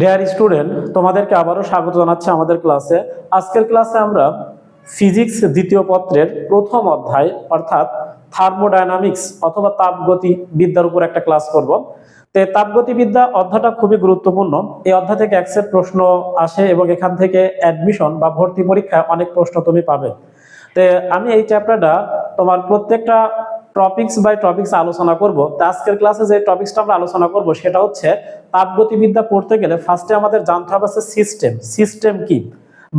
Dear student তোমাদেরকে আবারও স্বাগত জানাচ্ছি আমাদের ক্লাসে আজকের ক্লাসে আমরা ফিজিক্স দ্বিতীয় পত্রের প্রথম অধ্যায়, অর্থাৎ থার্মোডায়নামিক্স অথবা তাপগতি বিদ্যার উপর একটা ক্লাস করব। তো তাপগতিবিদ্যা অধ্যায়টা খুবই গুরুত্বপূর্ণ। এই অধ্যায় থেকে একসেট প্রশ্ন আসে এবং এখান থেকে অ্যাডমিশন বা ভর্তি পরীক্ষায় অনেক প্রশ্ন তুমি পাবে। তো আমি এই চ্যাপ্টারটা তোমার প্রত্যেকটা টপিকস বাই টপিকস আলোচনা করব। তো আজকের ক্লাসে যে টপিকসটা আমরা আলোচনা করব, সেটা হচ্ছে তাপগতিবিদ্যা পড়তে গেলে ফার্স্টে আমাদের জানতে হবে সিস্টেম সিস্টেম কি?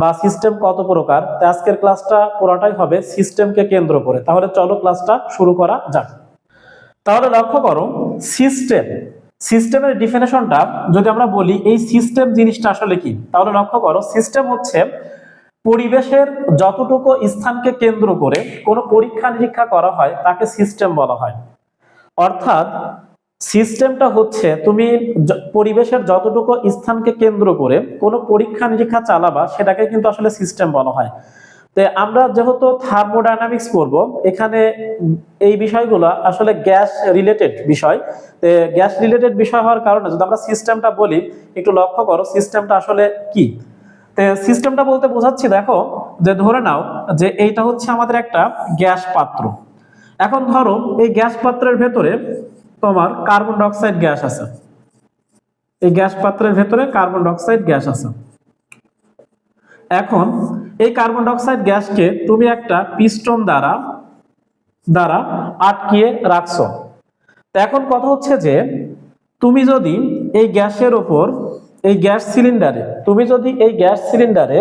বা সিস্টেম কত প্রকার? তো আজকের ক্লাসটা পুরোটাই হবে সিস্টেমকে কেন্দ্র করে। তাহলে চলো ক্লাসটা শুরু করা যাক। তাহলে লক্ষ্য করো সিস্টেম সিস্টেমের ডিফিনেশনটা যদি আমরা বলি, এই সিস্টেম জিনিসটা আসলে কি? তাহলে লক্ষ্য করো সিস্টেম হচ্ছে পরিবেশের যতটুকু স্থানকে কেন্দ্র করে কোনো পরীক্ষা নিরীক্ষা করা হয়, তাকে সিস্টেম বলা হয়। অর্থাৎ সিস্টেমটা হচ্ছে তুমি পরিবেশের যতটুকু স্থানকে কেন্দ্র করে কোনো পরীক্ষা নিরীক্ষা চালাবা, সেটাকে কিন্তু আসলে সিস্টেম বলা হয়। তো আমরা যেহেতু থার্মোডাইনামিক্স করব এখানে এই বিষয়গুলো আসলে গ্যাস রিলেটেড বিষয়। গ্যাস রিলেটেড বিষয় হওয়ার কারণে যদি আমরা সিস্টেমটা বলি, একটু লক্ষ্য করো সিস্টেমটা আসলে কি? তো সিস্টেমটা বলতে বোঝাচ্ছি, দেখো, যে ধরে নাও যে এইটা হচ্ছে আমাদের একটা গ্যাস পাত্র। এখন ধরো, এই গ্যাস পাত্রের ভেতরে তোমার কার্বন ডাইঅক্সাইড গ্যাস আছে। এই গ্যাস পাত্রের ভেতরে কার্বন ডাইঅক্সাইড গ্যাস আছে। এখন এই কার্বন ডাইঅক্সাইড গ্যাসকে তুমি একটা পিস্টন দ্বারা দ্বারা আটকিয়ে রাখছো। এখন কথা হচ্ছে যে, তুমি যদি এই গ্যাসের ওপর এই গ্যাস সিলিন্ডারে, তুমি যদি এই গ্যাস সিলিন্ডারে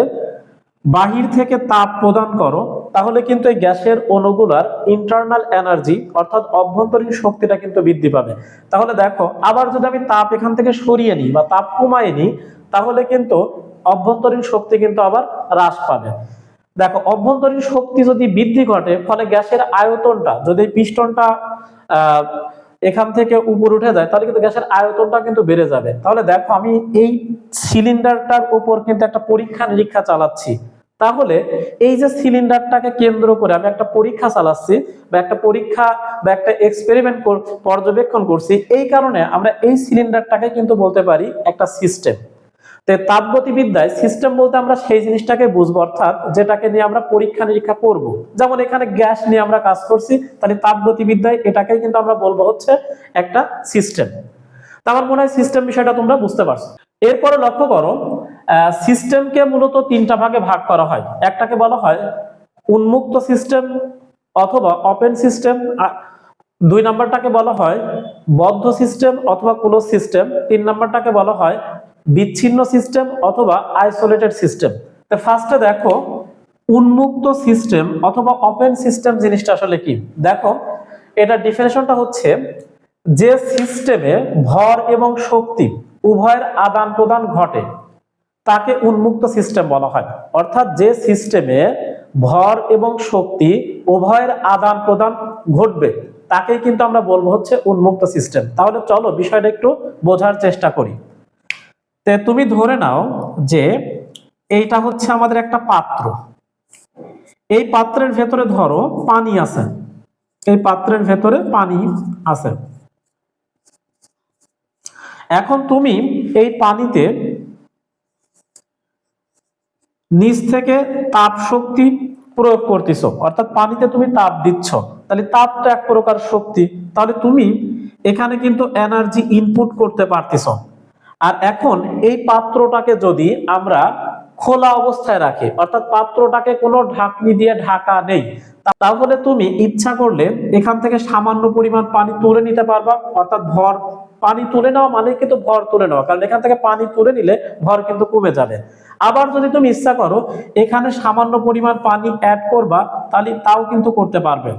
বাহির থেকে তাপ প্রদান করো, তাহলে কিন্তু এই গ্যাসের অণুগুলার ইন্টারনাল এনার্জি অর্থাৎ অভ্যন্তরীণ শক্তিটা কিন্তু বৃদ্ধি পাবে। তাহলে দেখো, আবার যদি আমি তাপ এখান থেকে সরিয়ে নিই বা তাপ কমাই নিই, তাহলে কিন্তু অভ্যন্তরীণ শক্তি কিন্তু আবার হ্রাস পাবে। দেখো, অভ্যন্তরীণ শক্তি যদি বৃদ্ধি ঘটে, ফলে গ্যাসের আয়তনটা, যদি পিস্টনটা এখান থেকে উপর উঠে যায়, তাহলে কিন্তু গ্যাসের আয়তনটা কিন্তু বেড়ে যাবে। তাহলে দেখো, আমি এই সিলিন্ডারটার উপর কিন্তু একটা পরীক্ষা নিরীক্ষা চালাচ্ছি। তাহলে এই যে সিলিন্ডারটাকে কেন্দ্র করে আমি একটা পরীক্ষা চালাচ্ছি বা একটা পরীক্ষা বা একটা এক্সপেরিমেন্ট পর্যবেক্ষণ করছি, এই কারণে আমরা এই সিলিন্ডারটাকে কিন্তু বলতে পারি একটা সিস্টেম তো তাপগতিবিদ্যায় সিস্টেম বলতে আমরা সেই জিনিসটাকে বুঝব, অর্থাৎ যেটাকে নিয়ে আমরা পরীক্ষা নিরীক্ষা করব। যেমন এখানে গ্যাস নিয়ে আমরা কাজ করছি, তাহলে তাপগতিবিদ্যায় এটাকেই কিন্তু আমরা বলব হচ্ছে একটা সিস্টেম তা আমার মনে হয় সিস্টেম বিষয়টা তোমরা বুঝতে পারছ। এরপরে লক্ষ্য করো সিস্টেমকে মূলত তিনটা ভাগে ভাগ করা হয়। একটাকে বলা হয় উন্মুক্ত সিস্টেম অথবা ওপেন সিস্টেম দুই নাম্বারটাকে বলা হয় বদ্ধ সিস্টেম অথবা ক্লোজ সিস্টেম তিন নাম্বারটাকে বলা হয় বিচ্ছিন্ন সিস্টেম অথবা আইসোলেটেড সিস্টেম তো ফার্স্টে দেখো, উন্মুক্ত সিস্টেম অথবা ওপেন সিস্টেম জিনিসটা আসলে কি? দেখো, এটা ডিফিনেশনটা হচ্ছে যে সিস্টেমে ভর এবং শক্তি উভয়ের আদান প্রদান ঘটে, তাকে উন্মুক্ত সিস্টেম বলা হয়। অর্থাৎ যে সিস্টেমে ভর এবং শক্তি উভয়ের আদান প্রদান ঘটবে, তাকেই কিন্তু আমরা বলব হচ্ছে উন্মুক্ত সিস্টেম তাহলে চলো বিষয়টা একটু বোঝার চেষ্টা করি। তে তুমি ধরে নাও যে এইটা হচ্ছে আমাদের একটা পাত্র। এই পাত্রের ভেতরে ধরো পানি আছে। এই পাত্রের ভেতরে পানি আছে। এখন তুমি এই পানিতে নিচ থেকে তাপ শক্তি প্রয়োগ করতেছো। অর্থাৎ পানিতে তুমি তাপ দিচ্ছ। তাহলে তাপ তো এক প্রকার শক্তি। তাহলে তুমি এখানে কিন্তু এনার্জি ইনপুট করতে পারতেছো। আর এখন এই পাত্রটাকে যদি আমরা খোলা অবস্থায় রাখি, অর্থাৎ পাত্রটাকে কোনো ঢাকনি দিয়ে ঢাকা নেই, তাহলে তুমি ইচ্ছা করলে এখান থেকে সামান্য পরিমাণ পানি তুলে নিতে পারবা। অর্থাৎ ভর, পানি তুলে নেওয়া মানে কিন্তু ভর তুলে নেওয়া, কারণ এখান থেকে পানি তুলে নিলে ভর কিন্তু কমে যাবে। আবার যদি তুমি ইচ্ছা করো এখানে সামান্য পরিমাণ পানি অ্যাড করবা, তাহলে তাও কিন্তু করতে পারবে।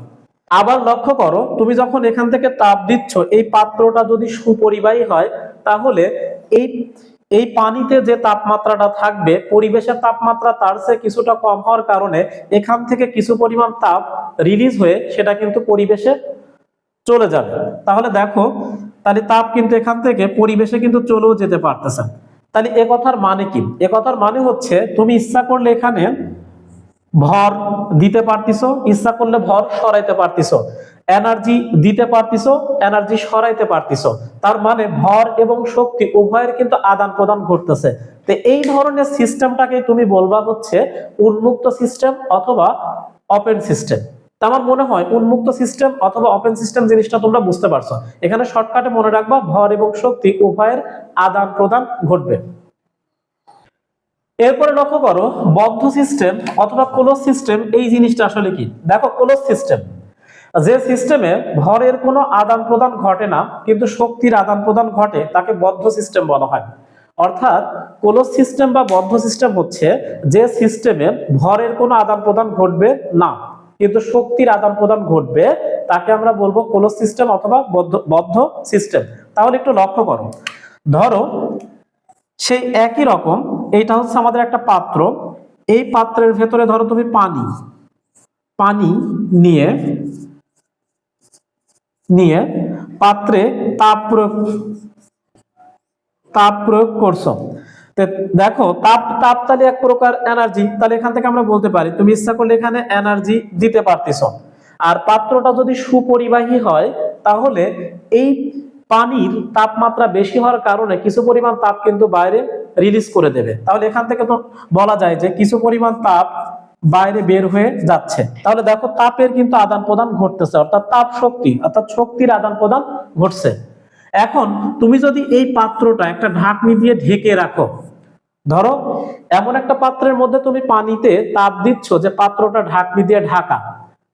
আবার লক্ষ্য করো, তুমি যখন এখান থেকে তাপ দিচ্ছ, এই পাত্রটা যদি সুপরিবাহী হয়, তাহলে এই এই পানিতে যে তাপমাত্রাটা থাকবে, পরিবেশের তাপমাত্রা তার চেয়ে কিছুটা কম হওয়ার কারণে এখান থেকে কিছু পরিমাণ তাপ রিলিজ হয়ে সেটা কিন্তু পরিবেশে চলে যাবে। তাহলে দেখো, তাহলে তাপ কিন্তু এখান থেকে পরিবেশে কিন্তু চলেও যেতে পারতেছে। তাহলে এ কথার মানে কি? এ কথার মানে হচ্ছে, তুমি ইচ্ছা করলে এখানে ভর দিতে পারতিছো, ইচ্ছা করলে ভর সরাইতে পারতিছো। এনার্জি দিতে পারতিছো এনার্জি সরাইতে পারতিছো। তার মানে ভর এবং শক্তি উভয়ের কিন্তু আদান প্রদান ঘটতেছে। তো এই ধরনের সিস্টেমটাকে তুমি বলবা হচ্ছে উন্মুক্ত সিস্টেম অথবা ওপেন সিস্টেম আমার মনে হয় উন্মুক্ত সিস্টেম অথবা ওপেন সিস্টেম জিনিসটা তোমরা বুঝতে পারছ। এখানে শর্টকাটে মনে রাখবা ভর এবং শক্তি উভয়ের আদান প্রদান ঘটবে। এরপরে লক্ষ্য করো বদ্ধ সিস্টেম অথবা ক্লোজ সিস্টেম এই জিনিসটা আসলে কি? দেখো ক্লোজ সিস্টেম যে সিস্টেমে ভরের কোনো আদান প্রদান ঘটে না, কিন্তু শক্তির আদান প্রদান ঘটে, তাকে বদ্ধ সিস্টেম বলা হয়। অর্থাৎ ক্লোজ সিস্টেম বা বদ্ধ সিস্টেম হচ্ছে যে সিস্টেমে ভরের কোনো আদান প্রদান ঘটবে না, কিন্তু শক্তির আদান প্রদান ঘটবে, তাকে আমরা বলব ক্লোজ সিস্টেম অথবা বদ্ধ বদ্ধ সিস্টেম তাহলে একটু লক্ষ্য করো। ধরো, সেই একই রকম, এইটা হচ্ছে আমাদের একটা পাত্র। এই পাত্রের ভেতরে ধরো তুমি পানি পানি নিয়ে নিয়ে পাত্রে তাপ প্রয়োগ তাপ প্রয়োগ করছ। দেখো, তাপ তাপ তাহলে এক প্রকার এনার্জি তাহলে এখান থেকে আমরা বলতে পারি, তুমি ইচ্ছা করলে এখানে এনার্জি দিতে পারতেছো। আর পাত্রটা যদি সুপরিবাহী হয়, তাহলে এই পানির তাপমাত্রা বেশি হওয়ার কারণে কিছু পরিমাণ তাপ কিন্তু বাইরে রিলিজ করে দেবে। তাহলে এখান থেকে তো বলা যায় যে কিছু পরিমাণ তাপ বাইরে বের হয়ে যাচ্ছে। তাহলে দেখো তাপের কিন্তু আদান প্রদান ঘটতেছে, অর্থাৎ তাপ শক্তি, অর্থাৎ শক্তির আদান প্রদান ঘটছে। এখন তুমি যদি এই পাত্রটা একটা ঢাকনি দিয়ে ঢেকে রাখো, ধরো এমন একটা পাত্রের মধ্যে তুমি পানিতে তাপ দিচ্ছ যে পাত্রটা ঢাকনি দিয়ে ঢাকা,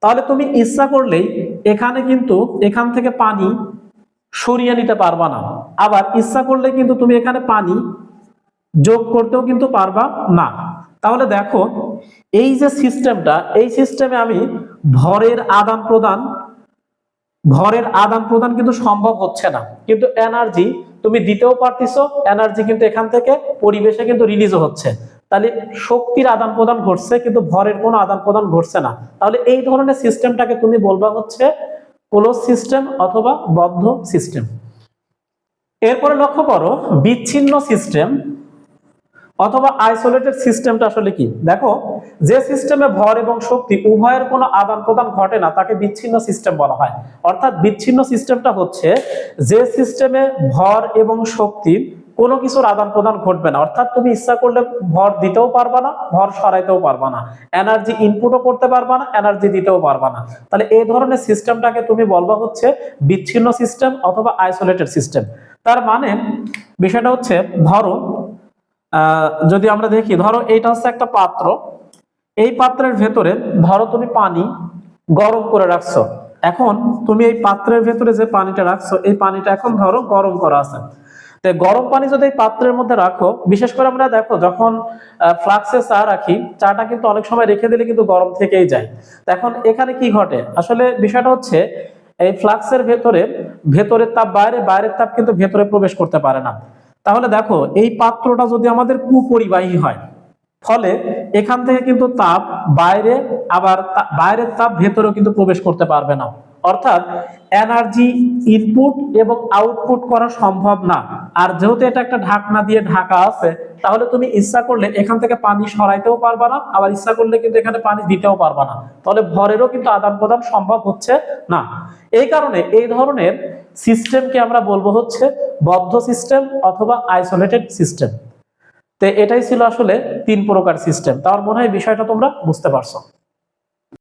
তাহলে তুমি ইচ্ছা করলেই এখানে কিন্তু এখান থেকে পানি সরিয়ে নিতে পারবা না। আবার ইচ্ছা করলে কিন্তু তুমি এখানে পানি যোগ করতেও কিন্তু পারবা না। তাহলে দেখো, এই যে সিস্টেমটা এই সিস্টেমে আমি ভরের আদান প্রদান, ভরের আদান প্রদান কিন্তু সম্ভব হচ্ছে না। কিন্তু এনার্জি তুমি দিতেও পারতেছো এনার্জি কিন্তু এখান থেকে পরিবেশে কিন্তু রিলিজও হচ্ছে। তাহলে শক্তির আদান প্রদান ঘটছে, কিন্তু ভরের কোনো আদান প্রদান ঘটছে না। তাহলে এই ধরনের সিস্টেমটাকে তুমি বলবা হচ্ছে ক্লোজ সিস্টেম অথবা বদ্ধ সিস্টেম এরপরে লক্ষ্য করো, বিচ্ছিন্ন সিস্টেম অথবা আইসোলেটেড সিস্টেমটা আসলে কি? দেখো, যে সিস্টেমে ভর এবং শক্তি উভয়ের কোনো আদান প্রদান ঘটে না, তাকে বিচ্ছিন্ন সিস্টেম বলা হয়। অর্থাৎ বিচ্ছিন্ন সিস্টেমটা হচ্ছে যে সিস্টেমে ভর এবং শক্তি কোনো কিছুর আদান প্রদান ঘটবে না। অর্থাৎ তুমি ইচ্ছা করলে ভর দিতেও পারবা না, ভর সরাইতেও পারবা না। এনার্জি ইনপুটও করতে পারবা না এনার্জি দিতেও পারবা না। তাহলে এই ধরনের সিস্টেমটাকে তুমি বলবা হচ্ছে বিচ্ছিন্ন সিস্টেম অথবা আইসোলেটেড সিস্টেম তার মানে বিষয়টা হচ্ছে, ধরো যদি আমরা দেখি, ধরো এইটা হচ্ছে একটা পাত্র। এই পাত্রের ভেতরে, ধরো তুমি পানি গরম করে রাখছো। এখন তুমি এই পাত্রের ভেতরে যে পানিটা রাখছো, এই পানিটা এখন ধরো গরম করা আছে। তো গরম পানি যদি এই পাত্রের মধ্যে রাখো, বিশেষ করে আমরা দেখো যখন ফ্লাক্সে চা রাখি, চাটা কিন্তু অনেক সময় রেখে দিলে কিন্তু গরম থেকেই যায়। তো এখন এখানে কি ঘটে? আসলে বিষয়টা হচ্ছে, এই ফ্লাক্সের ভেতরে, ভেতরের তাপ বাইরে, বাইরের তাপ কিন্তু ভেতরে প্রবেশ করতে পারে না। তাহলে দেখো, এই পাত্রটা যদি আমাদের কুপরিবাহী হয়, ফলে এখান থেকে কিন্তু তাপ বাইরে, আবার বাইরের তাপ ভেতরেও কিন্তু প্রবেশ করতে পারবে না। অর্থাৎ এনার্জি ইনপুট এবং আউটপুট করা সম্ভব না। আর যেহেতু এটা একটা ঢাকনা দিয়ে ঢাকা আছে, তাহলে তুমি ইচ্ছা করলে এখান থেকে পানি সরাইতেও পারবা না, আবার ইচ্ছা করলে কিন্তু এখানে পানি দিতেও পারবা না। তাহলে ভরেরও কিন্তু আদান প্রদান সম্ভব হচ্ছে না। এই কারণে এই ধরনের সিস্টেমকে আমরা বলব হচ্ছে বদ্ধ সিস্টেম অথবা আইসোলেটেড সিস্টেম। তো এটাই ছিল আসলে তিন প্রকার সিস্টেম। তার মনে হয় বিষয়টা তোমরা বুঝতে পারছ।